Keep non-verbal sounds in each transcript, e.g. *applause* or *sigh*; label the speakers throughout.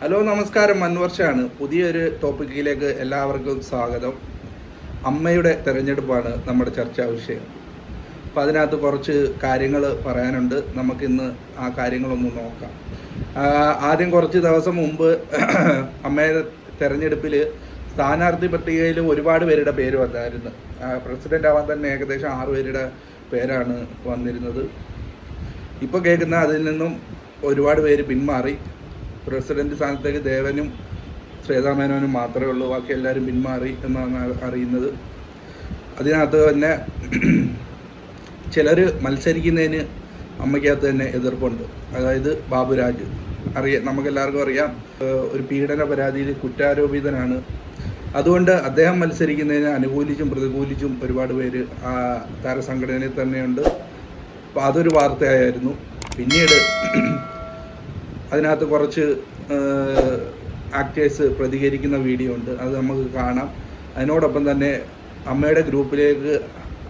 Speaker 1: Hello നമസ്കാരം. മൺവർഷയാണ് പുതിയൊരു ടോപ്പിക്കിലേക്ക് എല്ലാവർക്കും സ്വാഗതം. അമ്മയുടെ തിരഞ്ഞെടുപ്പാണ് നമ്മുടെ ചർച്ചാ വിഷയം. അപ്പം അതിനകത്ത് കുറച്ച് കാര്യങ്ങൾ പറയാനുണ്ട്. നമുക്കിന്ന് ആ കാര്യങ്ങളൊന്ന് നോക്കാം. ആദ്യം കുറച്ച് ദിവസം മുമ്പ് *clears throat* അമ്മയുടെ തിരഞ്ഞെടുപ്പിൽ സ്ഥാനാർത്ഥി പട്ടികയിൽ ഒരുപാട് പേരുടെ പേര് വന്നായിരുന്നു. പ്രസിഡന്റ് ആവാൻ തന്നെ ഏകദേശം ആറ് പേരുടെ പേരാണ് വന്നിരുന്നത്. ഇപ്പോൾ കേൾക്കുന്ന അതിൽ നിന്നും ഒരുപാട് പേര് പിന്മാറി. പ്രസിഡന്റ് സ്ഥാനത്തേക്ക് ദേവനും ശ്വേതാമേനോനും മാത്രമേ ഉള്ളൂ. ബാക്കി എല്ലാവരും പിന്മാറി എന്നാണ് അറിയുന്നത്. അതിനകത്ത് തന്നെ *clears throat* ചിലർ മത്സരിക്കുന്നതിന് അമ്മയ്ക്കകത്ത് തന്നെ എതിർപ്പുണ്ട്. അതായത് ബാബുരാജ്. അറിയ നമുക്കെല്ലാവർക്കും അറിയാം ഒരു പീഡന പരാതിയിൽ കുറ്റാരോപിതനാണ്. അതുകൊണ്ട് അദ്ദേഹം മത്സരിക്കുന്നതിന് അനുകൂലിച്ചും പ്രതികൂലിച്ചും ഒരുപാട് പേര് ആ താരസംഘടനയിൽ തന്നെയുണ്ട്. അപ്പോൾ അതൊരു വാർത്തയായിരുന്നു. പിന്നീട് *clears throat* അതിനകത്ത് കുറച്ച് ആക്ടേഴ്സ് പ്രതികരിക്കുന്ന വീഡിയോ ഉണ്ട്. അത് നമുക്ക് കാണാം. അതിനോടൊപ്പം തന്നെ അമ്മയുടെ ഗ്രൂപ്പിലേക്ക്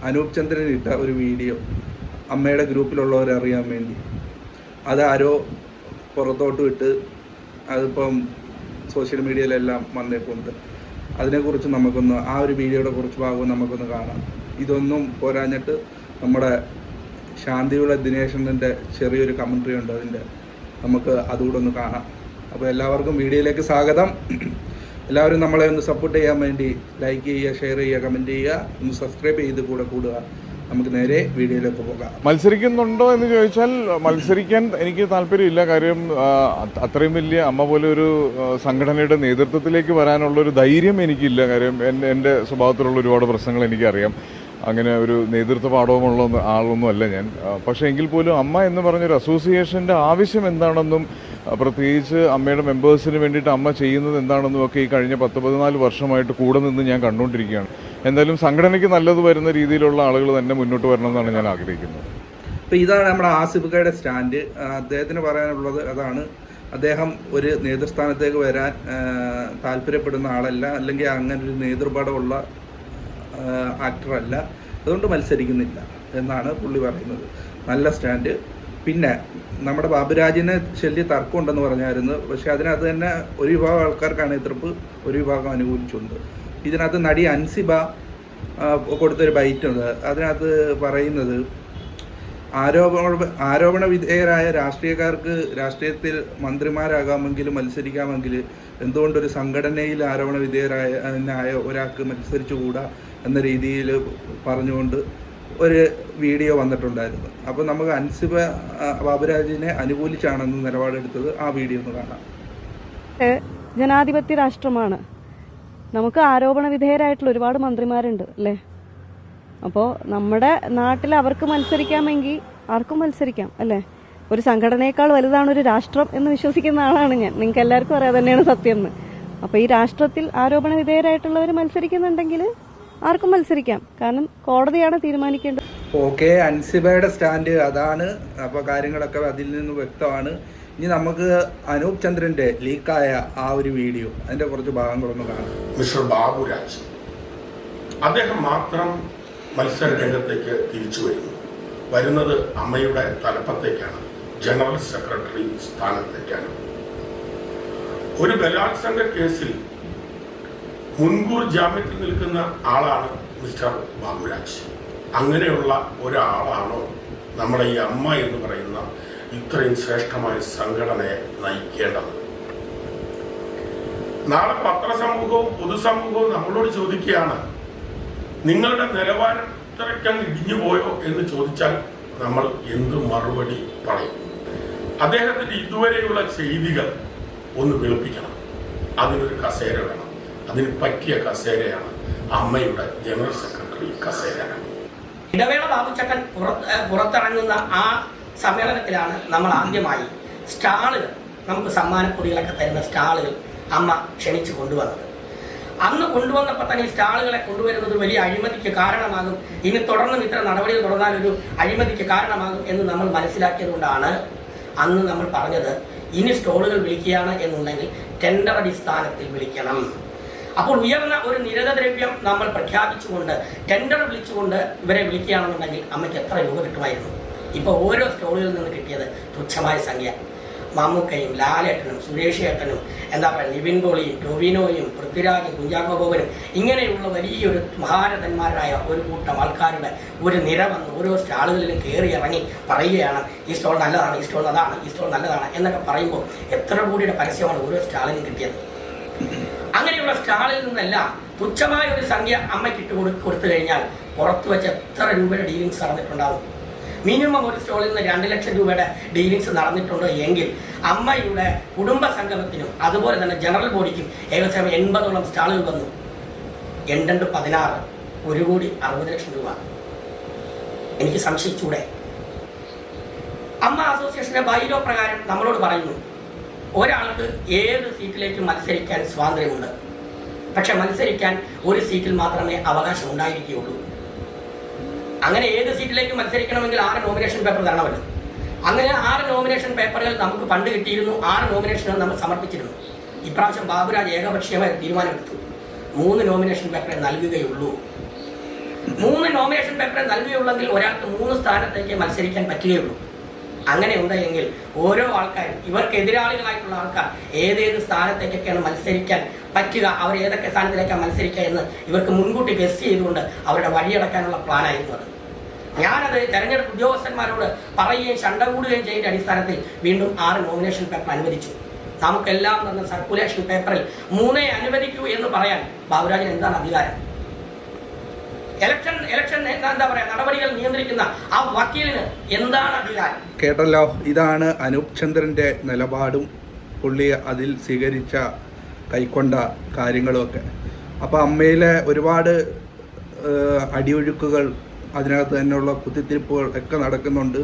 Speaker 1: അനൂപ് ചന്ദ്രൻ ഇട്ട ഒരു വീഡിയോ അമ്മയുടെ ഗ്രൂപ്പിലുള്ളവരറിയാൻ വേണ്ടി. അതാരോ പുറത്തോട്ട് വിട്ട് അതിപ്പം സോഷ്യൽ മീഡിയയിലെല്ലാം വന്നേക്കുണ്ട് അതിനെക്കുറിച്ച് നമുക്കൊന്ന് ആ ഒരു വീഡിയോയുടെ കുറച്ച് ഭാഗവും നമുക്കൊന്ന് കാണാം. ഇതൊന്നും പോരാഞ്ഞിട്ട് നമ്മുടെ ശാന്തിയുള്ള ദിനേശന്റെ ചെറിയൊരു കമൻട്രി ഉണ്ട് അതിന്റെ. നമുക്ക് അതുകൂടെ ഒന്ന് കാണാം. അപ്പോൾ എല്ലാവർക്കും വീഡിയോയിലേക്ക് സ്വാഗതം. എല്ലാവരും നമ്മളെ ഒന്ന് സപ്പോർട്ട് ചെയ്യാൻ വേണ്ടി ലൈക്ക് ചെയ്യുക ഷെയർ ചെയ്യുക കമന്റ് ചെയ്യുക ഒന്ന് സബ്സ്ക്രൈബ് ചെയ്ത് കൂടെ കൂടുക. നമുക്ക് നേരെ വീഡിയോയിലേക്ക് പോകാം.
Speaker 2: മത്സരിക്കുന്നുണ്ടോ എന്ന് ചോദിച്ചാൽ മത്സരിക്കാൻ എനിക്ക് താല്പര്യമില്ല. കാര്യം അത്രയും വലിയ അമ്മ പോലെ ഒരു സംഘടനയുടെ നേതൃത്വത്തിലേക്ക് വരാനുള്ള ഒരു ധൈര്യം എനിക്കില്ല. കാര്യം എന്റെ സ്വഭാവത്തിലുള്ള ഒരുപാട് പ്രശ്നങ്ങൾ എനിക്കറിയാം. അങ്ങനെ ഒരു നേതൃത്വ പാഠവുമുള്ള ആളൊന്നും അല്ല ഞാൻ. പക്ഷേ എങ്കിൽ പോലും അമ്മ എന്ന് പറഞ്ഞൊരു അസോസിയേഷന്റെ ആവശ്യം എന്താണെന്നും പ്രത്യേകിച്ച് അമ്മയുടെ മെമ്പേഴ്സിന് വേണ്ടിയിട്ട് അമ്മ ചെയ്യുന്നത് എന്താണെന്നും ഒക്കെ ഈ കഴിഞ്ഞ പത്ത് പതിനാല് വർഷമായിട്ട് കൂടെ നിന്ന് ഞാൻ കണ്ടുകൊണ്ടിരിക്കുകയാണ്. എന്തായാലും സംഘടനയ്ക്ക് നല്ലത് വരുന്ന രീതിയിലുള്ള ആളുകൾ തന്നെ മുന്നോട്ട് വരണമെന്നാണ് ഞാൻ ആഗ്രഹിക്കുന്നത്.
Speaker 1: അപ്പോൾ ഇതാണ് നമ്മുടെ ആസിഫിക്കയുടെ സ്റ്റാൻഡ്. അദ്ദേഹത്തിന് പറയാനുള്ളത് അതാണ്. അദ്ദേഹം ഒരു നേതൃസ്ഥാനത്തേക്ക് വരാൻ താല്പര്യപ്പെടുന്ന ആളല്ല. അല്ലെങ്കിൽ അങ്ങനെ ഒരു നേതൃപടമുള്ള ആക്ടറല്ല അതുകൊണ്ട് മത്സരിക്കുന്നില്ല എന്നാണ് പുള്ളി പറയുന്നത്. നല്ല സ്റ്റാൻഡ്. പിന്നെ നമ്മുടെ ബാബുരാജിനെ ശല്യ തർക്കമുണ്ടെന്ന് പറഞ്ഞായിരുന്നു. പക്ഷേ അതിനകത്ത് തന്നെ ഒരു വിഭാഗം ആൾക്കാർക്കാണ് എതിർപ്പ് ഒരു വിഭാഗം അനുകൂലിച്ചുണ്ട്. ഇതിനകത്ത് നടി അൻസിബ കൊടുത്തൊരു ബൈറ്റുണ്ട് അതിനകത്ത് പറയുന്നത് ആരോപണ ആരോപണ വിധേയരായ രാഷ്ട്രീയക്കാർക്ക് രാഷ്ട്രീയത്തിൽ മന്ത്രിമാരാകാമെങ്കിൽ മത്സരിക്കാമെങ്കിൽ എന്തുകൊണ്ടൊരു സംഘടനയിൽ ആരോപണ വിധേയരായ ആയ ഒരാൾക്ക് മത്സരിച്ചുകൂടാ എന്ന രീതിയിൽ പറഞ്ഞുകൊണ്ട് ഒരു വീഡിയോ വന്നിട്ടുണ്ടായിരുന്നു. അപ്പോൾ നമുക്ക് അൻസിബ ബാബുരാജിനെ അനുകൂലിച്ചാണെന്ന് നിലപാടെടുത്തത് ആ വീഡിയോ ഒന്ന് കാണാം.
Speaker 3: ജനാധിപത്യ രാഷ്ട്രമാണ്. നമുക്ക് ആരോപണ വിധേയരായിട്ടുള്ള ഒരുപാട് മന്ത്രിമാരുണ്ട് അല്ലേ? അപ്പോൾ നമ്മുടെ നാട്ടിൽ അവർക്ക് മത്സരിക്കാമെങ്കിൽ ആർക്കും മത്സരിക്കാം അല്ലേ? ഒരു സംഘടനയേക്കാൾ വലുതാണ് ഒരു രാഷ്ട്രം എന്ന് വിശ്വസിക്കുന്ന ആളാണ് ഞാൻ. നിങ്ങൾക്ക് എല്ലാവർക്കും അറിയാം തന്നെയാണ് സത്യം എന്ന്. അപ്പോൾ ഈ രാഷ്ട്രത്തിൽ ആരോപണ വിധേയരായിട്ടുള്ളവർ മത്സരിക്കുന്നുണ്ടെങ്കിൽ ആർക്കും മത്സരിക്കാം. കാരണം കോടതിയാണ് തീരുമാനിക്കേണ്ടത്.
Speaker 1: ഓക്കെ അൻസിബയുടെ സ്റ്റാൻഡ് അതാണ്. അപ്പോൾ കാര്യങ്ങളൊക്കെ അതിൽ നിന്ന് വ്യക്തമാണ്. ഇനി നമുക്ക് അനൂപ് ചന്ദ്രന്റെ ലീക്കായ ആ ഒരു വീഡിയോ. അതിന്റെ കുറച്ച് ഭാഗങ്ങളൊന്ന് കാണാം.
Speaker 4: മിസ്റ്റർ ബാബുരാജ് അദ്ദേഹം മാത്രം മത്സര രംഗത്തേക്ക് തിരിച്ചു വരുന്നു. വരുന്നത് അമ്മയുടെ തലപ്പത്തേക്കാണ്. General secretary സ്ഥാനത്തേക്കാണ്. ഒരു ബലാത്സംഗ കേസിൽ മുൻകൂർ ജാമ്യത്തിൽ നിൽക്കുന്ന ആളാണ് മിസ്റ്റർ ബാബുരാജ്. അങ്ങനെയുള്ള ഒരാളാണോ നമ്മുടെ ഈ അമ്മ എന്ന് പറയുന്ന ഇത്രയും ശ്രേഷ്ഠമായ സംഘടനയെ നയിക്കേണ്ടത്? നാളെ പത്രസമൂഹവും പൊതുസമൂഹവും നമ്മളോട് ചോദിക്കുകയാണ് നിങ്ങളുടെ നിലവാരം ഇത്രയ്ക്കങ്ങ് ഇടിഞ്ഞു പോയോ എന്ന് ചോദിച്ചാൽ നമ്മൾ എന്ത് മറുപടി പറയും? അദ്ദേഹത്തിന്റെ ഇതുവരെയുള്ള ചെയ്തികൾ ഒന്ന് വെളുപ്പിക്കണം. അതിനൊരു കസേര വേണം. അതിന് പറ്റിയ കസേരയാണ് അമ്മയുടെ ജനറൽ സെക്രട്ടറി കസേര.
Speaker 5: ഇടവേള ബാബുച്ചക്കൻ പുറത്ത് പുറത്തിറങ്ങുന്ന ആ സമ്മേളനത്തിലാണ് നമ്മൾ ആദ്യമായി സ്റ്റാളുകൾ നമുക്ക് സമ്മാനപ്പൊടികളൊക്കെ തരുന്ന സ്റ്റാളുകൾ അമ്മ ക്ഷണിച്ചു കൊണ്ടുവന്നത്. അന്ന് കൊണ്ടുവന്നപ്പോൾ ഈ സ്റ്റാളുകളെ കൊണ്ടുവരുന്നത് വലിയ അഴിമതിക്ക് കാരണമാകും. ഇനി തുടർന്നും ഇത്തരം നടപടികൾ തുടർന്നാൽ ഒരു അഴിമതിക്ക് കാരണമാകും എന്ന് നമ്മൾ മനസ്സിലാക്കിയതുകൊണ്ടാണ് അന്ന് നമ്മൾ പറഞ്ഞത് ഇനി സ്റ്റോളുകൾ വിളിക്കുകയാണ് എന്നുണ്ടെങ്കിൽ ടെൻഡർ അടിസ്ഥാനത്തിൽ വിളിക്കണം. അപ്പോൾ ഉയർന്ന ഒരു നിരതദ്രവ്യം നമ്മൾ പ്രഖ്യാപിച്ചുകൊണ്ട് ടെൻഡർ വിളിച്ചുകൊണ്ട് ഇവരെ വിളിക്കുകയാണെന്നുണ്ടെങ്കിൽ അമ്മയ്ക്ക് എത്ര രൂപ കിട്ടുമായിരുന്നു? ഇപ്പോൾ ഓരോ സ്റ്റോളുകളിൽ നിന്ന് കിട്ടിയത് തുച്ഛമായ സംഖ്യ. മമ്മൂക്കയും ലാലേട്ടനും സുരേഷ് ഏട്ടനും എന്താ പറയുക നിവിൻ പോളിയും ടൊവിനോയും പൃഥ്വിരാജും കുഞ്ചാക്കോബോബനും ഇങ്ങനെയുള്ള വലിയൊരു മഹാരഥന്മാരായ ഒരു കൂട്ടം ആൾക്കാരുടെ ഒരു നിര വന്ന് ഓരോ സ്റ്റാളുകളിലും കയറി ഇറങ്ങി പറയുകയാണ് ഈ സ്റ്റോൾ നല്ലതാണ് ഈ സ്റ്റോൾ അതാണ് ഈ സ്റ്റോൾ നല്ലതാണ് എന്നൊക്കെ പറയുമ്പോൾ എത്ര കോടിയുടെ പരസ്യമാണ് ഓരോ സ്റ്റാളിനും കിട്ടിയത്. അങ്ങനെയുള്ള സ്റ്റാളിൽ നിന്നെല്ലാം തുച്ഛമായ ഒരു സംഖ്യ അമ്മയ്ക്ക് ഇട്ട് കൊടു കൊടുത്തു കഴിഞ്ഞാൽ പുറത്തു വെച്ച് എത്ര രൂപയുടെ ഡീലിങ്സ് നടന്നിട്ടുണ്ടാവും? മിനിമം ഒരു സ്റ്റോളിൽ നിന്ന് രണ്ട് ലക്ഷം രൂപയുടെ ഡീലിങ്സ് നടന്നിട്ടുണ്ട് എങ്കിൽ അമ്മയുടെ കുടുംബ സംഗമത്തിനും അതുപോലെ തന്നെ ജനറൽ ബോഡിക്കും ഏകദേശം എൺപതോളം സ്റ്റാളുകൾ വന്നു. എൺപണ്ട് പതിനാറ് ഒരു കോടി അറുപത് ലക്ഷം രൂപ. എനിക്ക് സംശയിച്ചൂടെ? അമ്മ അസോസിയേഷന്റെ ബൈലോ പ്രകാരം നമ്മളോട് പറയുന്നു ഒരാൾക്ക് ഏത് സീറ്റിലേക്ക് മത്സരിക്കാൻ സ്വാതന്ത്ര്യമുണ്ട്? പക്ഷെ മത്സരിക്കാൻ ഒരു സീറ്റിൽ മാത്രമേ അവകാശം ഉണ്ടായിരിക്കുകയുള്ളൂ അങ്ങനെ ഏത് സീറ്റിലേക്ക് മത്സരിക്കണമെങ്കിൽ ആറ് നോമിനേഷൻ പേപ്പർ തരണമല്ലോ അങ്ങനെ ആറ് നോമിനേഷൻ പേപ്പറുകൾ നമുക്ക് പണ്ട് കിട്ടിയിരുന്നു. ആറ് നോമിനേഷനുകൾ നമ്മൾ സമർപ്പിച്ചിരുന്നു. ഇപ്രാവശ്യം ബാബുരാജ് ഏകപക്ഷീയമായ തീരുമാനമെടുത്തു. മൂന്ന് നോമിനേഷൻ പേപ്പറെ നൽകുകയുള്ളൂ. മൂന്ന് നോമിനേഷൻ പേപ്പറെ നൽകുകയുള്ളെങ്കിൽ ഒരാൾക്ക് മൂന്ന് സ്ഥാനത്തേക്ക് മത്സരിക്കാൻ പറ്റുകയുള്ളൂ. അങ്ങനെ ഉണ്ടെങ്കിൽ ഓരോ ആൾക്കാരും ഇവർക്ക് എതിരാളികളായിട്ടുള്ള ആൾക്കാർ ഏതേത് സ്ഥാനത്തേക്കൊക്കെയാണ് മത്സരിക്കാൻ പറ്റുക അവർ ഏതൊക്കെ സ്ഥാനത്തിലേക്കാണ് മത്സരിക്കുക എന്ന് ഇവർക്ക് മുൻകൂട്ടി ഗസ് ചെയ്തുകൊണ്ട് അവരുടെ വഴിയടക്കാനുള്ള പ്ലാനായിരുന്നു അത്. ഞാനത് തെരഞ്ഞെടുപ്പ് ഉദ്യോഗസ്ഥന്മാരോട് പറയുകയും ശണ്ട കൂടുകയും ചെയ്യേണ്ട അടിസ്ഥാനത്തിൽ വീണ്ടും ആറ് നോമിനേഷൻ പേപ്പർ അനുവദിച്ചു. നമുക്കെല്ലാം തന്ന സർക്കുലേഷൻ പേപ്പറിൽ മൂന്നേ അനുവദിക്കൂ എന്ന് പറയാൻ ബാബുരാജിന് എന്താണ് അധികാരം? ഇലക്ഷൻ ഇലക്ഷൻ എന്താ പറയാ നടപടികൾ നിയന്ത്രിക്കുന്ന ആ വക്കീലിന് എന്താണ് അധികാരം?
Speaker 1: കേട്ടല്ലോ ഇതാണ് അനൂപ് ചന്ദ്രന്റെ നിലപാടും പുള്ളി അതിൽ സ്വീകരിച്ച കൈക്കൊണ്ട കാര്യങ്ങളുമൊക്കെ. അപ്പോൾ അമ്മയിലെ ഒരുപാട് അടിയൊഴുക്കുകൾ അതിനകത്ത് തന്നെയുള്ള കുത്തിത്തിരിപ്പുകൾ ഒക്കെ നടക്കുന്നുണ്ട്.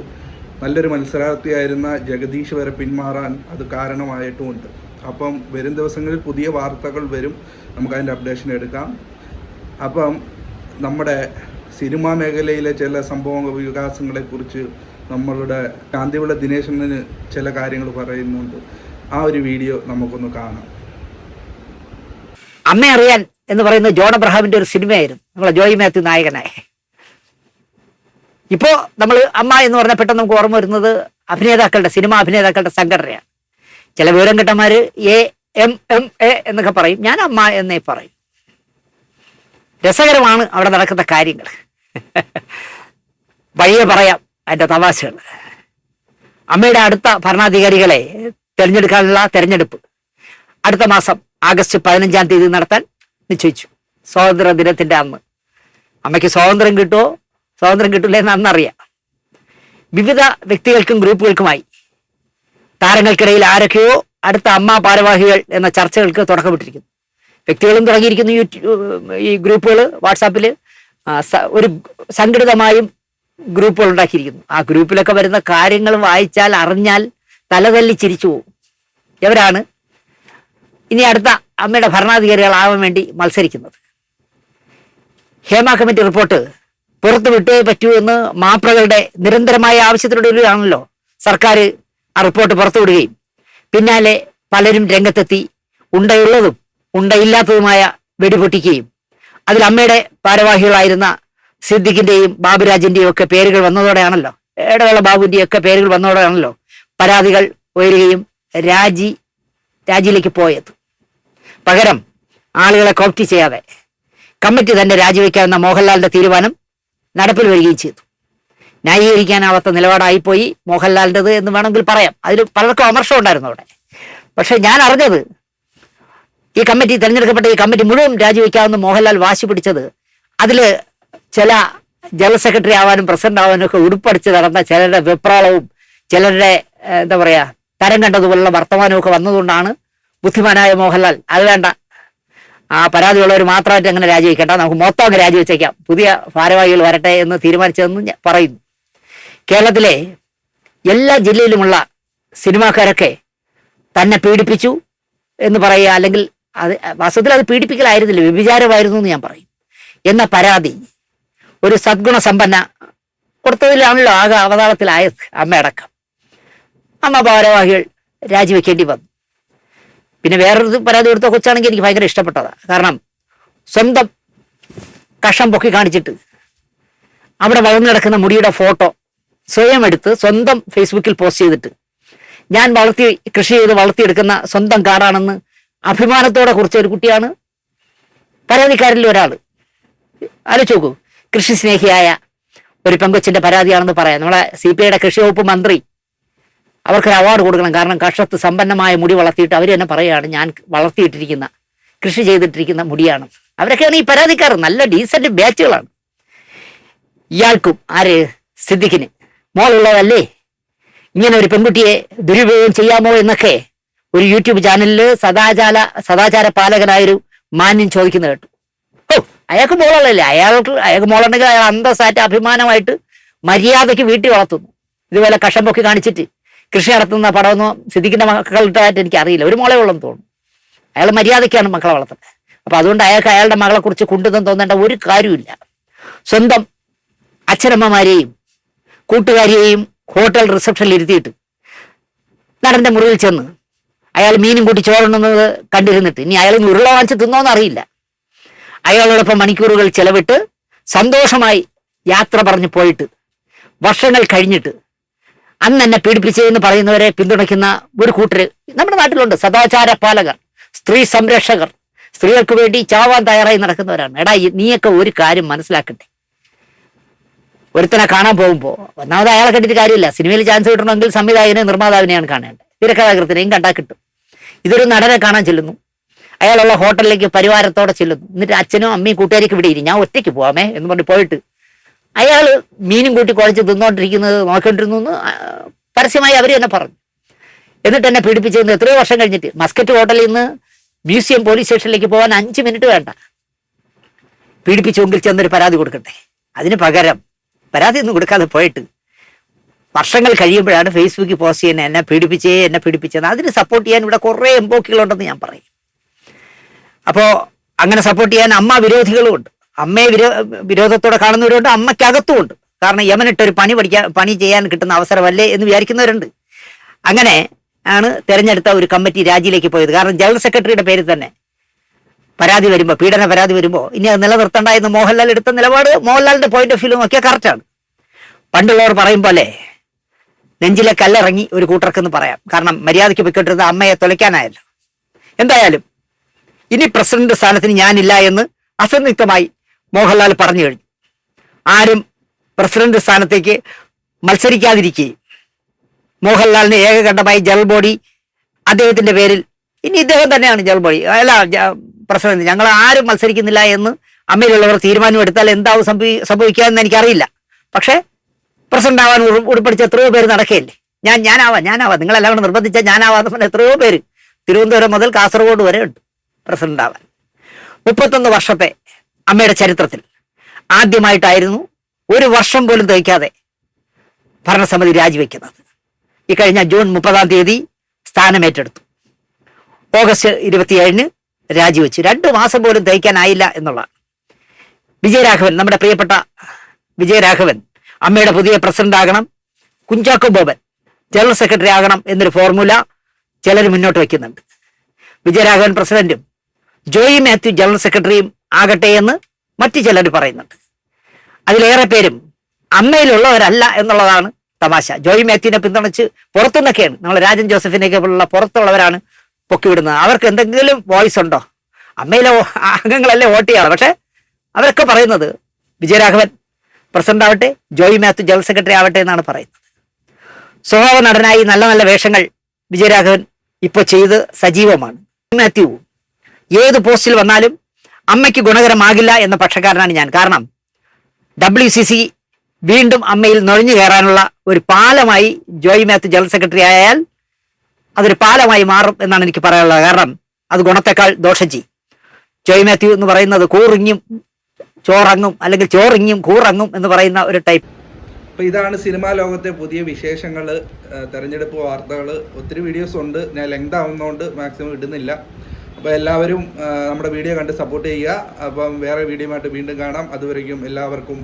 Speaker 1: നല്ലൊരു മത്സരാർത്ഥിയായിരുന്ന ജഗദീഷ് വരെ പിന്മാറാൻ അത് കാരണമായിട്ടുമുണ്ട് അപ്പം വരും ദിവസങ്ങളിൽ പുതിയ വാർത്തകൾ വരും. നമുക്ക് അതിന്റെ അപ്ഡേഷൻ എടുക്കാം. അപ്പം നമ്മുടെ സിനിമാ മേഖലയിലെ ചില സംഭവ വികാസങ്ങളെക്കുറിച്ച് നമ്മളുടെ കാന്തിവിള ദിനേശന് ചില കാര്യങ്ങൾ പറയുന്നുണ്ട്. ആ ഒരു വീഡിയോ നമുക്കൊന്ന് കാണാം.
Speaker 6: അമ്മ അറിയാൻ എന്ന് പറയുന്ന ജോൺ അബ്രഹാമിന്റെ ഒരു സിനിമയായിരുന്നു. നമ്മളെ ജോയി മാത്യു നായകനായ. ഇപ്പോ നമ്മൾ അമ്മ എന്ന് പറഞ്ഞ പെട്ടെന്ന് നമുക്ക് ഓർമ്മ വരുന്നത് അഭിനേതാക്കളുടെ സിനിമ അഭിനേതാക്കളുടെ സംഘടനയാണ്. ചില വിവരം കെട്ടന്മാര് എ എം എം എ എന്നൊക്കെ പറയും. ഞാൻ അമ്മ എന്നേ പറയും. രസകരമാണ് അവിടെ നടക്കുന്ന കാര്യങ്ങൾ. വഴിയെ പറയാം അതിന്റെ തമാശകൾ. അമ്മയുടെ അടുത്ത ഭരണാധികാരികളെ തിരഞ്ഞെടുക്കാനുള്ള തെരഞ്ഞെടുപ്പ് അടുത്ത മാസം ആഗസ്റ്റ് പതിനഞ്ചാം തീയതി നടത്താൻ നിശ്ചയിച്ചു. സ്വാതന്ത്ര്യ ദിനത്തിന്റെ അന്ന്. അമ്മയ്ക്ക് സ്വാതന്ത്ര്യം കിട്ടുമോ? സ്വാതന്ത്ര്യം കിട്ടില്ല എന്ന് അന്നറിയാം വിവിധ വ്യക്തികൾക്കും ഗ്രൂപ്പുകൾക്കുമായി. താരങ്ങൾക്കിടയിൽ ആരൊക്കെയോ അടുത്ത അമ്മ ഭാരവാഹികൾ എന്ന ചർച്ചകൾക്ക് തുടക്കമിട്ടിരിക്കുന്നു. വ്യക്തികളും തുടങ്ങിയിരിക്കുന്നു യൂട്യൂബ് ഈ ഗ്രൂപ്പുകൾ വാട്സാപ്പിൽ ഒരു സംഘടിതമായും ഗ്രൂപ്പുകൾ ഉണ്ടാക്കിയിരിക്കുന്നു. ആ ഗ്രൂപ്പിലൊക്കെ വരുന്ന കാര്യങ്ങൾ വായിച്ചാൽ അറിഞ്ഞാൽ തലതല്ലി ചിരിച്ചു പോകും. എവരാണ് ഇനി അടുത്ത അമ്മയുടെ ഭരണാധികാരികളാവാൻ വേണ്ടി മത്സരിക്കുന്നത്. ഹേമ കമ്മിറ്റി റിപ്പോർട്ട് പുറത്തു വിട്ടേ പറ്റൂ എന്ന് മാപ്രകളുടെ നിരന്തരമായ ആവശ്യത്തിനൊടുവിലാണല്ലോ സർക്കാർ ആ റിപ്പോർട്ട് പുറത്തുവിടുകയും. പിന്നാലെ പലരും രംഗത്തെത്തി ഉണ്ടയുള്ളതും ഉണ്ടയില്ലാത്തതുമായ വെടിപൊട്ടിക്കുകയും അതിൽ അമ്മയുടെ ഭാരവാഹികളായിരുന്ന സിദ്ദിഖിന്റെയും ബാബുരാജിന്റെയും ഒക്കെ പേരുകൾ വന്നതോടെയാണല്ലോ ഇടവേള ബാബുവിന്റെയും ഒക്കെ പേരുകൾ വന്നതോടെയാണല്ലോ പരാതികൾ ഉയരുകയും രാജി രാജിയിലേക്ക് പോയത്. പകരം ആളുകളെ കോപ്റ്റി ചെയ്യാതെ കമ്മിറ്റി തന്നെ രാജിവെക്കാവുന്ന മോഹൻലാലിന്റെ തീരുമാനം നടപ്പിൽ വരികയും ചെയ്തു. ന്യായീകരിക്കാനാവാത്ത നിലപാടായിപ്പോയി മോഹൻലാലിന്റെത് എന്ന് വേണമെങ്കിൽ പറയാം. അതിൽ പലർക്കും അമർഷം ഉണ്ടായിരുന്നു അവിടെ. പക്ഷെ ഞാൻ അറിഞ്ഞത് ഈ കമ്മിറ്റി തെരഞ്ഞെടുക്കപ്പെട്ട ഈ കമ്മിറ്റി മുഴുവൻ രാജിവെക്കാമെന്ന് മോഹൻലാൽ വാശി പിടിച്ചത് അതിൽ ചില ജനറൽ സെക്രട്ടറി ആവാനും പ്രസിഡന്റ് ആവാനും ഒക്കെ ഉടുപ്പടിച്ച് നടന്ന ചിലരുടെ വെപ്രാളവും ചിലരുടെ എന്താ പറയാ തരം കണ്ടതുപോലുള്ള വർത്തമാനവും ഒക്കെ വന്നതുകൊണ്ടാണ് ബുദ്ധിമാനായ മോഹൻലാൽ. അത് വേണ്ട. ആ പരാതിയുള്ളവർ മാത്രമായിട്ട് അങ്ങനെ രാജിവെക്കേണ്ട. നമുക്ക് മൊത്തം അങ്ങ് രാജിവെച്ചേക്കാം. പുതിയ ഭാരവാഹികൾ വരട്ടെ എന്ന് തീരുമാനിച്ചതെന്ന് പറയുന്നു. കേരളത്തിലെ എല്ലാ ജില്ലയിലുമുള്ള സിനിമാക്കാരൊക്കെ തന്നെ പീഡിപ്പിച്ചു എന്ന് പറയുക അല്ലെങ്കിൽ അത് വാസ്തവത്തിൽ അത് പീഡിപ്പിക്കലായിരുന്നില്ല വ്യഭിചാരമായിരുന്നു എന്ന് ഞാൻ പറയും. എന്ന പരാതി ഒരു സദ്ഗുണ സമ്പന്ന കൊടുത്തതിലാണല്ലോ ആകെ അവതാളത്തിലായത് അമ്മയടക്കം. അമ്മ ഭാരവാഹികൾ രാജിവെക്കേണ്ടി വന്നു. പിന്നെ വേറൊരു പരാതി കൊടുത്ത കൊച്ചാണെങ്കിൽ എനിക്ക് ഭയങ്കര ഇഷ്ടപ്പെട്ടതാണ് കാരണം സ്വന്തം കഷം പൊക്കി കാണിച്ചിട്ട് അവിടെ വളർന്നു കിടക്കുന്ന മുടിയുടെ ഫോട്ടോ സ്വയം എടുത്ത് സ്വന്തം ഫേസ്ബുക്കിൽ പോസ്റ്റ് ചെയ്തിട്ട് ഞാൻ വളർത്തി കൃഷി ചെയ്ത് വളർത്തിയെടുക്കുന്ന സ്വന്തം കാടാണെന്ന് അഭിമാനത്തോടെ കുറിച്ച ഒരു കുട്ടിയാണ്. പരാതിക്കാരിൽ ഒരാൾ. ആലോചിച്ച് കൃഷി സ്നേഹിയായ ഒരു പെങ്കൊച്ചിന്റെ പരാതിയാണെന്ന് പറയാം. നമ്മളെ സി പി ഐയുടെ കൃഷി വകുപ്പ് മന്ത്രി അവർക്കൊരു അവാർഡ് കൊടുക്കണം. കാരണം കർഷത്ത് സമ്പന്നമായ മുടി വളർത്തിയിട്ട് അവർ തന്നെ പറയുകയാണ് ഞാൻ വളർത്തിയിട്ടിരിക്കുന്ന കൃഷി ചെയ്തിട്ടിരിക്കുന്ന മുടിയാണ്. അവരൊക്കെയാണ് ഈ പരാതിക്കാർ. നല്ല ഡീസന്റ് ബാച്ചുകളാണ് ഇയാൾക്കും ആര്? സിദ്ദിഖിന് മോളുള്ളതല്ലേ? ഇങ്ങനെ ഒരു പെൺകുട്ടിയെ ദുരുപയോഗം ചെയ്യാമോ എന്നൊക്കെ ഒരു യൂട്യൂബ് ചാനലിൽ സദാചാര സദാചാര പാലകനായൊരു മാന്യം ചോദിക്കുന്നത് കേട്ടു. ഓ അയാൾക്ക് മോളല്ലേ അയാൾക്ക് അയാൾക്ക് മോളുണ്ടെങ്കിൽ അയാൾ അന്തസ്സായിട്ട് അഭിമാനമായിട്ട് മര്യാദയ്ക്ക് വീട്ടിൽ വളർത്തുന്നു. ഇതുപോലെ കഷം പൊക്കി കാണിച്ചിട്ട് കൃഷി നടത്തുന്ന പടമൊന്നും സിദ്ദിഖിന്റെ മക്കളുണ്ടായിട്ട് എനിക്ക് അറിയില്ല ഒരു മോളെ ഉള്ളെന്ന് തോന്നുന്നു. അയാൾ മര്യാദയ്ക്കാണ് മക്കളെ വളർത്തുന്നത്. അപ്പൊ അതുകൊണ്ട് അയാൾക്ക് അയാളുടെ മകളെ കുറിച്ച് കൊണ്ടുവന്നു തോന്നേണ്ട ഒരു കാര്യമില്ല സ്വന്തം അച്ഛനമ്മമാരെയും കൂട്ടുകാരിയെയും ഹോട്ടൽ റിസപ്ഷനിൽ ഇരുത്തിയിട്ട് നടന്റെ മുറിയിൽ ചെന്ന് അയാൾ മീനും കൂട്ടി ചോറുണ്ണുന്നത് കണ്ടിരുന്നിട്ട്. ഇനി അയാൾ ഉരുള വാങ്ങിച്ച് തിന്നോന്ന് അറിയില്ല. അയാളോടൊപ്പം മണിക്കൂറുകൾ ചെലവിട്ട് സന്തോഷമായി യാത്ര പറഞ്ഞു പോയിട്ട് വർഷങ്ങൾ കഴിഞ്ഞിട്ട് അന്ന് എന്നെ പീഡിപ്പിച്ചതെന്ന് പറയുന്നവരെ പിന്തുണയ്ക്കുന്ന ഒരു കൂട്ടര് നമ്മുടെ നാട്ടിലുണ്ട്. സദാചാര പാലകർ സ്ത്രീ സംരക്ഷകർ സ്ത്രീകൾക്ക് വേണ്ടി ചാവാൻ തയ്യാറായി നടക്കുന്നവരാണ്. എടാ നീയൊക്കെ ഒരു കാര്യം മനസ്സിലാക്കട്ടെ. ഒരുത്തനെ കാണാൻ പോകുമ്പോൾ ഒന്നാമത് അയാളെ കണ്ടിട്ട് കാര്യമില്ല. സിനിമയിൽ ചാൻസ് കിട്ടണമെങ്കിൽ സംവിധായകനെ നിർമ്മാതാവിനെയാണ് കാണേണ്ടത്. തിരക്കഥാകൃത്തിനെയും കണ്ടാ കിട്ടും. ഇതൊരു നടനെ കാണാൻ ചെല്ലുന്നു. അയാളുള്ള ഹോട്ടലിലേക്ക് പരിവാരത്തോടെ ചെല്ലുന്നു. എന്നിട്ട് അച്ഛനും അമ്മയും കൂട്ടുകാരിക്ക് ഇവിടെ ഇരി ഞാൻ ഒറ്റയ്ക്ക് പോവാമേ എന്ന് പറഞ്ഞ് പോയിട്ട് അയാൾ മീനും കൂട്ടി കുഴച്ച് തിന്നോണ്ടിരിക്കുന്നത് നോക്കിക്കൊണ്ടിരുന്നു എന്ന് പരസ്യമായി അവർ തന്നെ പറഞ്ഞു. എന്നിട്ട് എന്നെ പീഡിപ്പിച്ചിരുന്നു എത്രയോ വർഷം കഴിഞ്ഞിട്ട് മസ്കറ്റ് ഹോട്ടലിൽ നിന്ന് മ്യൂസിയം പോലീസ് സ്റ്റേഷനിലേക്ക് പോകാൻ അഞ്ച് മിനിറ്റ് വേണ്ട. പീഡിപ്പിച്ചുവെങ്കിൽ ചെന്നൊരു പരാതി കൊടുക്കട്ടെ. അതിന് പകരം പരാതി ഒന്നും കൊടുക്കാതെ പോയിട്ട് വർഷങ്ങൾ കഴിയുമ്പോഴാണ് ഫേസ്ബുക്കിൽ പോസ്റ്റ് ചെയ്യുന്നത്. എന്നെ പീഡിപ്പിച്ചേ എന്നെ പീഡിപ്പിച്ചത് അതിന് സപ്പോർട്ട് ചെയ്യാൻ ഇവിടെ കുറേ എംബോക്കുകളുണ്ടെന്ന് ഞാൻ പറയും. അപ്പോൾ അങ്ങനെ സപ്പോർട്ട് ചെയ്യാൻ അമ്മ വിരോധികളും ഉണ്ട് അമ്മയെ വിരോ വിരോധത്തോടെ കാണുന്നവരുണ്ട് അമ്മയ്ക്കകത്തും ഉണ്ട് കാരണം യമനിട്ട് ഒരു പണി പഠിക്കാൻ പണി ചെയ്യാൻ കിട്ടുന്ന അവസരമല്ലേ എന്ന് വിചാരിക്കുന്നവരുണ്ട്. അങ്ങനെ ആണ് തെരഞ്ഞെടുത്ത ഒരു കമ്മിറ്റി രാജിയിലേക്ക് പോയത്. കാരണം ജനറൽ സെക്രട്ടറിയുടെ പേരിൽ തന്നെ പരാതി വരുമ്പോൾ പീഡന പരാതി വരുമ്പോൾ ഇനി അത് നിലനിർത്തണ്ട എന്ന് മോഹൻലാൽ എടുത്ത നിലപാട് മോഹൻലാലിന്റെ പോയിന്റ് ഓഫ് വ്യൂ നോക്കിയാൽ കറക്റ്റാണ് പണ്ടുള്ളവർ പറയും പോലെ നെഞ്ചിലെ കല്ലിറങ്ങി ഒരു കൂട്ടർക്കെന്ന് പറയാം. കാരണം മര്യാദയ്ക്ക് പൊയ്ക്കൊണ്ടിരുന്ന അമ്മയെ തുലയ്ക്കാനായല്ലോ. എന്തായാലും ഇനി പ്രസിഡന്റ് സ്ഥാനത്തിന് ഞാനില്ല എന്ന് അസന്നിഗ്ധമായി മോഹൻലാൽ പറഞ്ഞു കഴിഞ്ഞു. ആരും പ്രസിഡന്റ് സ്ഥാനത്തേക്ക് മത്സരിക്കാതിരിക്കുകയും മോഹൻലാലിന് ഏകകണ്ഠമായി ജനറൽ ബോഡി അദ്ദേഹത്തിന്റെ പേരിൽ ഇനി ഇദ്ദേഹം തന്നെയാണ് ജനറൽ ബോഡി. അല്ല പ്രസിഡന്റ് ഞങ്ങൾ ആരും മത്സരിക്കുന്നില്ല എന്ന് അമ്മയിലുള്ളവർ തീരുമാനമെടുത്താൽ എന്താവും സംഭവി സംഭവിക്കുക എന്ന് എനിക്കറിയില്ല. പക്ഷേ പ്രസിഡന്റ് ആവാൻ ഉൾപ്പെടിച്ച എത്രയോ പേര് നടക്കുകയല്ലേ ഞാൻ ഞാനാവാം ഞാനാവാം. നിങ്ങളെല്ലാം കൂടെ നിർബന്ധിച്ചാൽ ഞാനാവാന്ന് പറഞ്ഞ എത്രയോ പേര് തിരുവനന്തപുരം മുതൽ കാസർഗോഡ് വരെ ഉണ്ട് പ്രസിഡന്റ് ആവാൻ മുപ്പത്തൊന്ന് വർഷത്തെ അമ്മയുടെ ചരിത്രത്തിൽ ആദ്യമായിട്ടായിരുന്നു ഒരു വർഷം പോലും തയ്ക്കാതെ ഭരണസമിതി രാജിവെക്കുന്നത്. ഇക്കഴിഞ്ഞ ജൂൺ മുപ്പതാം തീയതി സ്ഥാനമേറ്റെടുത്തു. ഓഗസ്റ്റ് ഇരുപത്തിയേഴിന് രാജിവെച്ചു. രണ്ടു മാസം പോലും തയ്ക്കാനായില്ല എന്നുള്ള വിജയരാഘവൻ നമ്മുടെ പ്രിയപ്പെട്ട വിജയരാഘവൻ അമ്മയുടെ പുതിയ പ്രസിഡന്റ് ആകണം. കുഞ്ചാക്കോ ബോബൻ ജനറൽ സെക്രട്ടറി ആകണം എന്നൊരു ഫോർമുല ചിലർ മുന്നോട്ട് വയ്ക്കുന്നുണ്ട്. വിജയരാഘവൻ പ്രസിഡന്റും ജോയി മാത്യു ജനറൽ സെക്രട്ടറിയും ആകട്ടെ എന്ന് മറ്റു ചിലർ പറയുന്നുണ്ട്. അതിലേറെ പേരും അമ്മയിലുള്ളവരല്ല എന്നുള്ളതാണ് തമാശ. ജോയി മാത്യുവിനെ പിന്തുണച്ച് പുറത്തുനിന്നൊക്കെയാണ്. നമ്മൾ രാജൻ ജോസഫിനെയൊക്കെ പോലുള്ള പുറത്തുള്ളവരാണ് പൊക്കിവിടുന്നത് അവർക്ക് എന്തെങ്കിലും വോയിസ് ഉണ്ടോ? അമ്മയിലെ അംഗങ്ങളല്ലേ വോട്ട് ചെയ്യാറ്? പക്ഷെ അവരൊക്കെ പറയുന്നത് വിജയരാഘവൻ പ്രസിഡന്റ് ആവട്ടെ ജോയി മാത്യു ജനറൽ സെക്രട്ടറി ആവട്ടെ എന്നാണ് പറയുന്നത്. സ്വഭാവ നടനായി നല്ല നല്ല വേഷങ്ങൾ വിജയരാഘവൻ ഇപ്പോൾ ചെയ്ത് സജീവമാണ്. മാത്യു ഏത് പോസ്റ്റിൽ വന്നാലും അമ്മയ്ക്ക് ഗുണകരമാകില്ല എന്ന പക്ഷക്കാരനാണ് ഞാൻ. കാരണം ഡബ്ല്യു സി സി വീണ്ടും അമ്മയിൽ നുഴഞ്ഞു കയറാനുള്ള ഒരു പാലമായി ജോയി മാത്യു ജനറൽ സെക്രട്ടറി ആയാൽ അതൊരു പാലമായി മാറും എന്നാണ് എനിക്ക് പറയാനുള്ളത്. കാരണം അത് ഗുണത്തെക്കാൾ ദോഷം ചെയ്യും. ജോയി മാത്യു എന്ന് പറയുന്നത് കൂറിങ്ങും ചോറങ്ങും അല്ലെങ്കിൽ ചോറിങ്ങും കൂറങ്ങും എന്ന് പറയുന്ന ഒരു ടൈപ്പ്
Speaker 1: അപ്പോൾ ഇതാണ് സിനിമാ ലോകത്തെ പുതിയ വിശേഷങ്ങൾ തെരഞ്ഞെടുപ്പ് വാർത്തകൾ. ഒത്തിരി വീഡിയോസ് ഉണ്ട്. ഞാൻ ലെങ്ത് ആവുന്നതുകൊണ്ട് മാക്സിമം ഇടുന്നില്ല. അപ്പോൾ എല്ലാവരും നമ്മുടെ വീഡിയോ കണ്ട് സപ്പോർട്ട് ചെയ്യുക. അപ്പം വേറെ വീഡിയോ വീണ്ടും കാണാം. അതുവരേക്കും എല്ലാവർക്കും